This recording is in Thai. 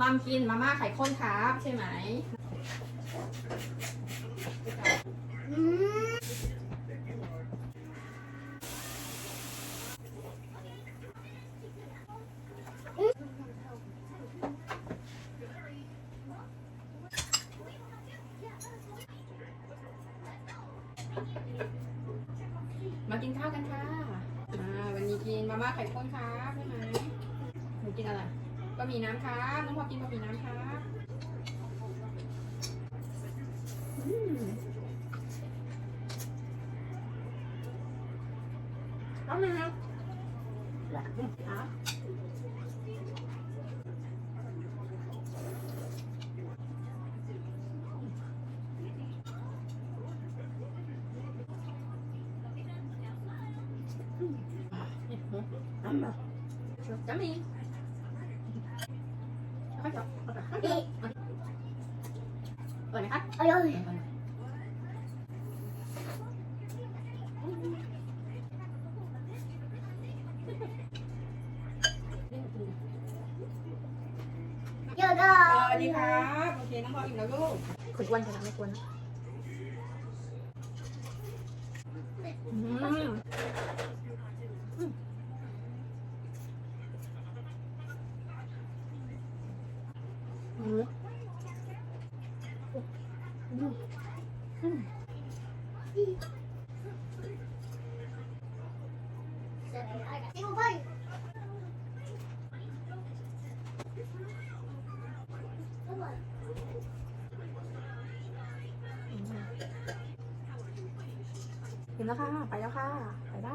มัมกินมาม่าไข่ข้นครับใช่ไหมอืมมากินข้าวกันค่ะ อ่า วันนี้กินมาม่าไข่ข้นครับใช่ไหมหนูกินอะไร บะหมี่น้ำครับน้องพอกินบะหมี่น้ำครับอืมเอาไหมครับครับจะมีค่อยๆค่อยๆนี่ เปิดไหมครับอร่อยเยอะด้สวัสดีครับ โอเค น้องพออิ่มแล้วลูกคนอ้วนจะทำไม่ควรนะ อืม อืมจิ้มไปกินแล้วค่ะ ไปแล้วค่ะ ไปได้